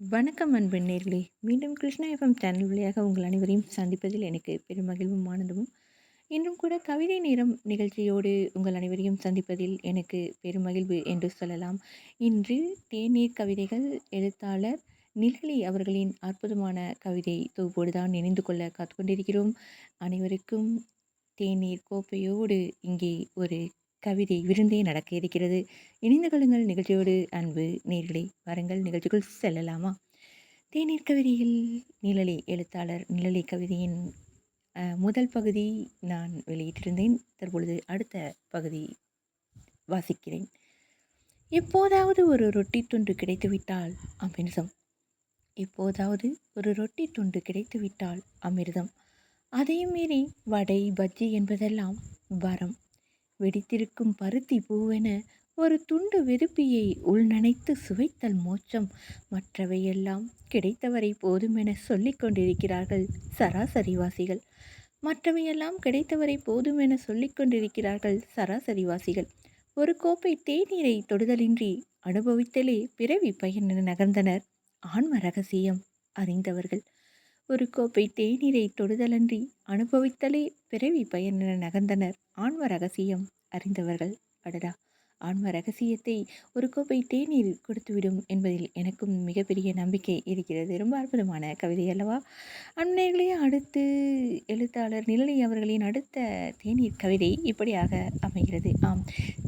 வணக்கம் அன்பு நேர்களே. மீண்டும் கிருஷ்ணா எஃப்எம் சேனல் வழியாக உங்கள் அனைவரையும் சந்திப்பதில் எனக்கு பெரும் மகிழ்வும் ஆனந்தமும். இன்றும் கூட கவிதை நேரம் நிகழ்ச்சியோடு உங்கள் அனைவரையும் சந்திப்பதில் எனக்கு பெரும் மகிழ்வு என்று சொல்லலாம். இன்று தேநீர் கவிதைகள் எழுத்தாளர் நிலலி அவர்களின் அற்புதமான கவிதை தொகுப்போடு தான் இணைந்து கொள்ள காத்துக்கொண்டிருக்கிறோம் அனைவருக்கும் தேநீர் கோப்பையோடு இங்கே ஒரு கவிதை விருந்தே நடக்க இருக்கிறது. இணைந்து கொள்ளுங்கள் நிகழ்ச்சியோடு அன்பு. நேர்களை வாருங்கள் நிகழ்ச்சிக்குள் செல்லலாமா? தேநீர் கவிதையில் நிழலி எழுத்தாளர் நிழலி கவிதையின் முதல் பகுதி நான் வெளியிட்டிருந்தேன். தற்பொழுது அடுத்த பகுதி வாசிக்கிறேன். எப்போதாவது ஒரு ரொட்டி துண்டு கிடைத்துவிட்டால் அமிர்தம். எப்போதாவது ஒரு ரொட்டி துண்டு கிடைத்துவிட்டால் அமிர்தம். அதையும் மீறி வடை பஜ்ஜி என்பதெல்லாம் வரம். வெடித்திருக்கும் பருத்தி பூவென ஒரு துண்டு வெதுப்பியை உள்நனைத்து சுவைத்தல் மோட்சம். மற்றவையெல்லாம் கிடைத்தவரை போதுமென சொல்லிக் கொண்டிருக்கிறார்கள் சராசரிவாசிகள். மற்றவையெல்லாம் கிடைத்தவரை போதுமென சொல்லிக் கொண்டிருக்கிறார்கள் சராசரிவாசிகள். ஒரு கோப்பை தேநீரை தொடுதலின்றி அனுபவித்தலே பிறவி பயன் நகர்ந்தனர். ஆன்ம ரகசியம் அறிந்தவர்கள். ஒரு கோப்பை தேநீரை தொடுதலன்றி அனுபவித்தலே பிறவி பயனென நகர்ந்தனர். ஆன்ம ரகசியம் அறிந்தவர்கள் அடடா! ஆன்ம ரகசியத்தை ஒரு கோப்பை தேநீர் கொடுத்துவிடும் என்பதில் எனக்கும் மிகப்பெரிய நம்பிக்கை இருக்கிறது. ரொம்ப அற்புதமான கவிதை அல்லவா? அன்னைகளே அடுத்து எழுத்தாளர் நிழலி அவர்களின் அடுத்த தேநீர் கவிதை இப்படியாக அமைகிறது. ஆம்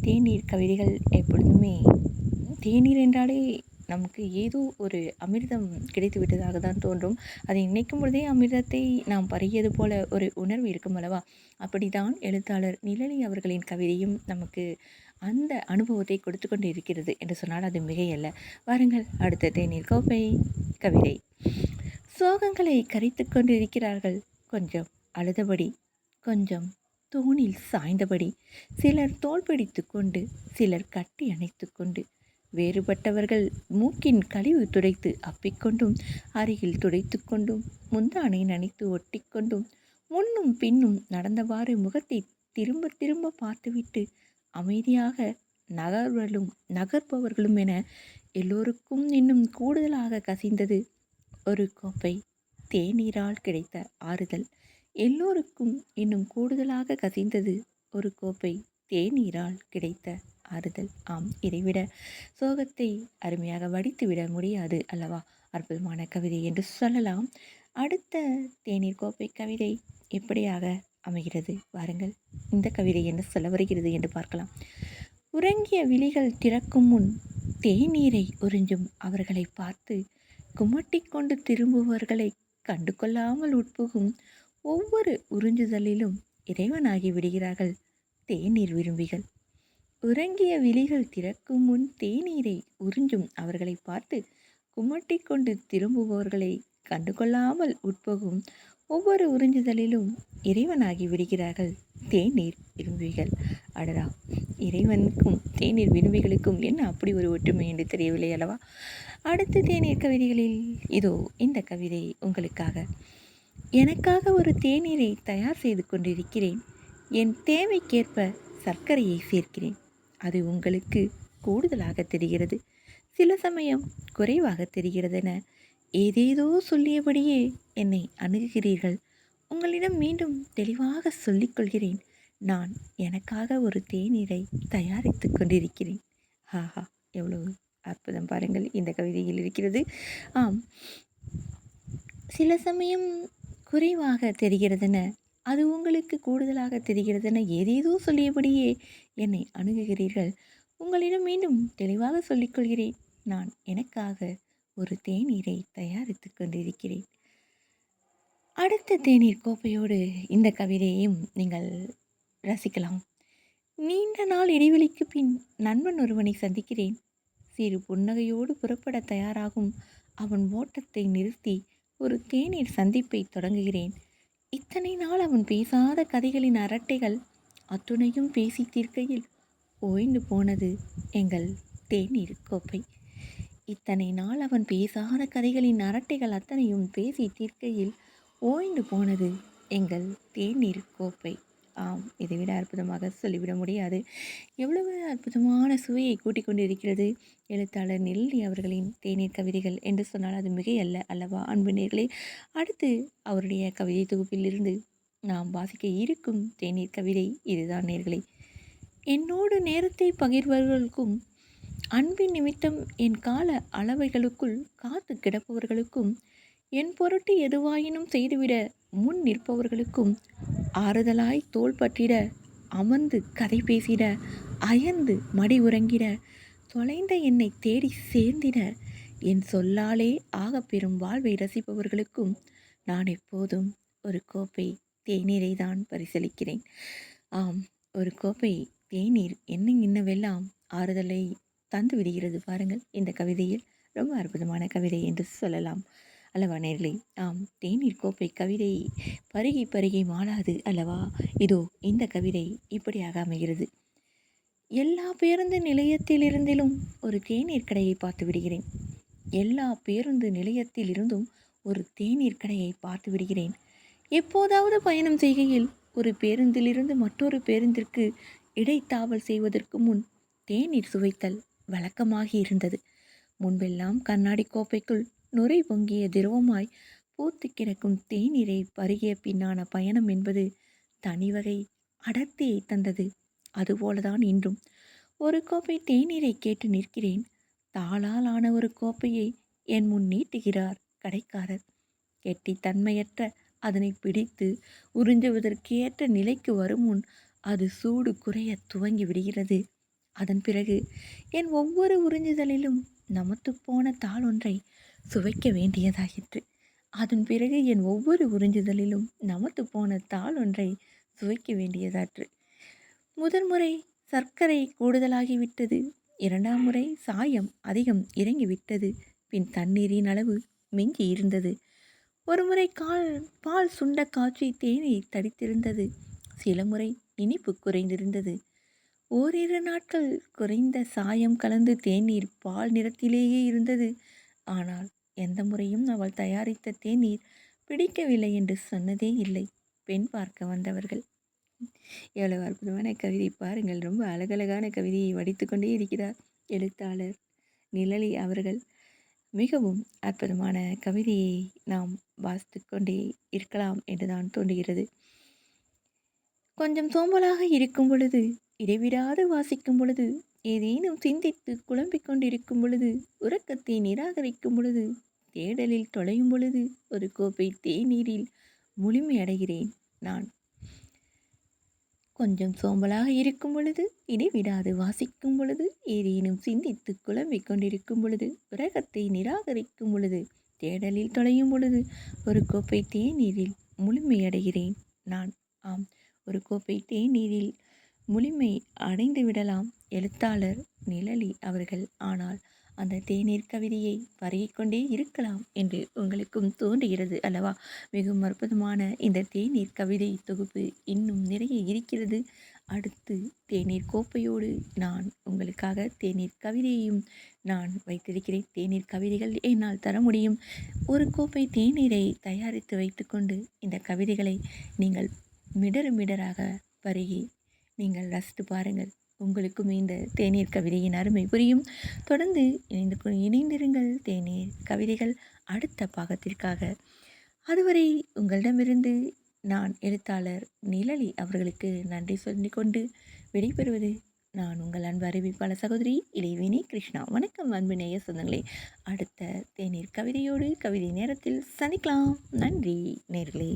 தேநீர் கவிதைகள் எப்பொழுதுமே தேநீர் என்றாலே நமக்கு ஏதோ ஒரு அமிர்தம் கிடைத்து விட்டதாக தான் தோன்றும். அதை நினைக்கும் பொழுதே அமிர்தத்தை நாம் பருகியது போல ஒரு உணர்வு இருக்கும் அல்லவா? அப்படிதான் எழுத்தாளர் நிழலி அவர்களின் கவிதையும் நமக்கு அந்த அனுபவத்தை கொடுத்து கொண்டு இருக்கிறது என்று சொன்னால் அது மிகையல்ல. வாருங்கள் அடுத்த தேநீர் கோப்பை கவிதை. சோகங்களை கரைத்து கொண்டிருக்கிறார்கள். கொஞ்சம் அழுதபடி கொஞ்சம் தூணில் சாய்ந்தபடி சிலர் தோள் பிடித்து கொண்டு சிலர் கட்டி அணைத்து கொண்டு வேறுபட்டவர்கள் மூக்கின் கழிவு துடைத்து அப்பிக்கொண்டும் அருகில் துடைத்து கொண்டும் முந்தானை நனைத்து ஒட்டிக்கொண்டும் முன்னும் பின்னும் நடந்தவாறு முகத்தை திரும்ப திரும்ப பார்த்துவிட்டு அமைதியாக நகர்வர்களும் நகர்பவர்களும் என எல்லோருக்கும் இன்னும் கூடுதலாக கசிந்தது ஒரு கோப்பை. தேநீரால் கிடைத்த ஆறுதல். எல்லோருக்கும் இன்னும் கூடுதலாக கசிந்தது ஒரு கோப்பை. தேநீரால் கிடைத்த ஆறுதல். ஆம் இதைவிட சோகத்தை அருமையாக வடித்துவிட முடியாது அல்லவா? அற்புதமான கவிதை என்று சொல்லலாம். அடுத்த தேநீர் கோப்பை கவிதை எப்படியாக அமைகிறது? வாருங்கள் இந்த கவிதை என்ன சொல்ல வருகிறது என்று பார்க்கலாம். உறங்கிய விழிகள் திறக்கும் முன் தேநீரை உறிஞ்சும் அவர்களை பார்த்து குமட்டி கொண்டு திரும்புபவர்களை கண்டு கொள்ளாமல் உட்புகும் ஒவ்வொரு உறிஞ்சுதலிலும் இறைவனாகி விடுகிறார்கள் தேநீர் விரும்பிகள். உறங்கிய விழிகள் திறக்கும் முன் தேநீரை உறிஞ்சும் அவர்களை பார்த்து குமட்டி கொண்டு திரும்புபவர்களை கண்டுகொள்ளாமல் உட்போகும் ஒவ்வொரு உறிஞ்சுதலிலும் இறைவனாகி விடுகிறார்கள். தேநீர் விரும்பிகள் அடடா! இறைவனுக்கும் தேநீர் விரும்பிகளுக்கும் என்ன அப்படி ஒரு ஒற்றுமை என்று தெரியவில்லை அல்லவா? அடுத்த தேநீர் கவிதைகளில் இதோ இந்த கவிதை உங்களுக்காக. எனக்காக ஒரு தேநீரை தயார் செய்து கொண்டிருக்கிறேன். என் தேவைக்கேற்ப சர்க்கரையை சேர்க்கிறேன். அது உங்களுக்கு கூடுதலாக தெரிகிறது. சில சமயம் குறைவாக தெரிகிறதென ஏதேதோ சொல்லியபடியே என்னை அணுகுகிறீர்கள். உங்களிடம் மீண்டும் தெளிவாக சொல்லிக்கொள்கிறேன் நான் எனக்காக ஒரு தேநீரை தயாரித்து கொண்டிருக்கிறேன். ஹாஹா எவ்வளவு அற்புதம் பாருங்கள். இந்த கவிதையில் இருக்கிறது. ஆம். சில சமயம் குறைவாக தெரிகிறதென அது உங்களுக்கு கூடுதலாக தெரிகிறதென ஏதேதோ சொல்லியபடியே என்னை அணுகுகிறீர்கள். உங்களிடம் மீண்டும் தெளிவாக சொல்லிக்கொள்கிறேன் நான் எனக்காக ஒரு தேநீரை தயாரித்து கொண்டிருக்கிறேன். அடுத்த தேநீர் கோப்பையோடு இந்த கவிதையையும் நீங்கள் ரசிக்கலாம். நீண்ட நாள் இடைவெளிக்கு பின் நண்பன் ஒருவனை சந்திக்கிறேன். சிறு புன்னகையோடு புறப்பட தயாராகும் அவன் ஓட்டத்தை நிறுத்தி ஒரு தேநீர் சந்திப்பை தொடங்குகிறேன். இத்தனை நாள் அவன் பேசாத கதைகளின் அரட்டைகள் அத்துணையும் பேசி தீர்க்கையில் ஓய்ந்து போனது எங்கள் தேநீர் கோப்பை. இத்தனை நாள் அவன் பேசாத கதைகளின் அரட்டைகள் அத்தனையும் பேசி தீர்க்கையில் ஓய்ந்து போனது எங்கள் தேநீர் கோப்பை. ஆம் இதைவிட அற்புதமாக சொல்லிவிட முடியாது. எவ்வளவு அற்புதமான சுவையை கூட்டிக் கொண்டிருக்கிறது எழுத்தாளர் நெல்லி அவர்களின் தேநீர் கவிதைகள் என்று சொன்னால் அது மிகையல்ல அல்லவா? அன்பு நேர்களே அடுத்து அவருடைய கவிதை தொகுப்பிலிருந்து நாம் வாசிக்க இருக்கும் தேநீர் கவிதை இதுதான் நேர்களே. என்னோடு நேரத்தை பகிர்வர்களுக்கும் அன்பின் நிமித்தம் என் கால அளவைகளுக்குள் காத்து கிடப்பவர்களுக்கும் என் பொருட்டு எதுவாயினும் செய்துவிட முன் நிற்பவர்களுக்கும் ஆறுதலாய் தோல் பற்றிட அமர்ந்து கதை பேசிட அயர்ந்து மடி உறங்கிட தொலைந்த என்னை தேடி சேர்ந்திட என் சொல்லாலே ஆகப்பெறும் வாழ்வை ரசிப்பவர்களுக்கும் நான் எப்போதும் ஒரு கோப்பை தேநீரை தான் பரிசளிக்கிறேன். ஆம் ஒரு கோப்பை தேநீர் என்ன இன்னவெல்லாம் ஆறுதலை தந்து விடுகிறது பாருங்கள். இந்த கவிதையில் ரொம்ப அற்புதமான கவிதை என்று சொல்லலாம். அல்லவா நேர்களே? ஆம் தேநீர் கோப்பை கவிதை பருகி பருகி மாளாது அல்லவா? இதோ இந்த கவிதை இப்படியாக அமைகிறது எல்லா பேருந்து நிலையத்திலிருந்திலும் ஒரு தேநீர் கடையை பார்த்து விடுகிறேன். எல்லா பேருந்து நிலையத்தில் இருந்தும் ஒரு தேநீர் கடையை பார்த்து விடுகிறேன். எப்போதாவது பயணம் செய்கையில் ஒரு பேருந்திலிருந்து மற்றொரு பேருந்திற்கு இடைத்தாவல் செய்வதற்கு முன் தேநீர் சுவைத்தல் வழக்கமாகி இருந்தது. முன்பெல்லாம் கண்ணாடி கோப்பைக்குள் நுரை பொங்கிய திரவமாய் பூத்து கிடக்கும் தேநீரை பருகிய பின்னான பயணம் என்பது தனிவகை அடர்த்தியை தந்தது. அதுபோலதான் இன்றும். ஒரு கோப்பை தேநீரை கேட்டு நிற்கிறேன். தாளால் ஆன ஒரு கோப்பையை என் முன் நீட்டுகிறார் கடைக்காரர். கெட்டி தன்மையற்ற அதனை பிடித்து உறிஞ்சுவதற்கேற்ற நிலைக்கு வரும் முன் அது சூடு குறைய துவங்கி விடுகிறது. அதன் பிறகு என் ஒவ்வொரு உறிஞ்சுதலிலும் நமத்து போன தாள் ஒன்றை சுவைக்க வேண்டியதாயிற்று. அதன் பிறகு என் ஒவ்வொரு உறிஞ்சுதலிலும் நமத்து போன தாள் ஒன்றை சுவைக்க வேண்டியதாற்று முதல் முறை சர்க்கரை கூடுதலாகிவிட்டது. இரண்டாம் முறை சாயம் அதிகம் இறங்கிவிட்டது. பின் தண்ணீரின் அளவு மிஞ்சி இருந்தது. ஒருமுறை கால் பால் சுண்ட காய்ச்சி தேனை தடித்திருந்தது. சில முறை இனிப்பு குறைந்திருந்தது. ஓரிரு நாட்கள் குறைந்த சாயம் கலந்து தேநீர் பால் நிறத்திலேயே இருந்தது. ஆனால் எந்த முறையும் அவள் தயாரித்த தேநீர் பிடிக்கவில்லை என்று சொன்னதே இல்லை. பெண் பார்க்க வந்தவர்கள். எவ்வளவு அற்புதமான கவிதை. பாருங்கள். ரொம்ப அழகழகான கவிதையை வடித்து கொண்டே இருக்கிறார் எழுத்தாளர் நிழலி அவர்கள். மிகவும் அற்புதமான கவிதையை நாம் வாசித்து கொண்டே இருக்கலாம் என்றுதான் தோன்றுகிறது. கொஞ்சம் சோம்பலாக இருக்கும் பொழுது இடைவிடாது வாசிக்கும் பொழுது ஏதேனும் சிந்தித்து குழம்பிக் கொண்டிருக்கும் பொழுது உறக்கத்தை நிராகரிக்கும் பொழுது தேடலில் தொலையும் பொழுது ஒரு கோப்பை தேநீரில் முழுமையடைகிறேன் நான். கொஞ்சம் சோம்பலாக இருக்கும் பொழுது இடைவிடாது வாசிக்கும் பொழுது ஏதேனும் சிந்தித்து குழம்பிக் கொண்டிருக்கும் பொழுது உலகத்தை நிராகரிக்கும் பொழுது தேடலில் தொலையும் பொழுது ஒரு கோப்பை தேநீரில் முழுமையடைகிறேன் நான். ஆம் ஒரு கோப்பை தேநீரில் முழுமை அடைந்து விடலாம். எழுத்தாளர் நிழலி அவர்கள் ஆனால் அந்த தேநீர் கவிதையை பருகிக்கொண்டே இருக்கலாம் என்று உங்களுக்கும் தோன்றுகிறது அல்லவா? மிகவும் அற்புதமான இந்த தேநீர் கவிதை தொகுப்பு இன்னும் நிறைய இருக்கிறது. அடுத்து தேநீர் கோப்பையோடு நான் உங்களுக்காக தேநீர் கவிதையையும் நான் வைத்திருக்கிறேன். தேநீர் கவிதைகள் என்னால் தர முடியும். ஒரு கோப்பை தேநீரை தயாரித்து வைத்துக்கொண்டு இந்த கவிதைகளை நீங்கள் மிடரு மிடராக பருகி நீங்கள் ரசித்து பாருங்கள். உங்களுக்கும் இந்த தேநீர் கவிதையின் அருமை புரியும். தொடர்ந்து இணைந்து இணைந்திருங்கள் தேநீர் கவிதைகள் அடுத்த பாகத்திற்காக. அதுவரை உங்களிடமிருந்து நான் எழுத்தாளர் நிழலி அவர்களுக்கு நன்றி சொல்லிக்கொண்டு விடைபெறுவது நான் உங்கள் அன்பு அறிவிப்பாளர் சகோதரி இளைவினி கிருஷ்ணா. வணக்கம் அன்பு நேய சொந்தங்களே. அடுத்த தேநீர் கவிதையோடு கவிதை நேரத்தில் சந்திக்கலாம். நன்றி நேர்களே.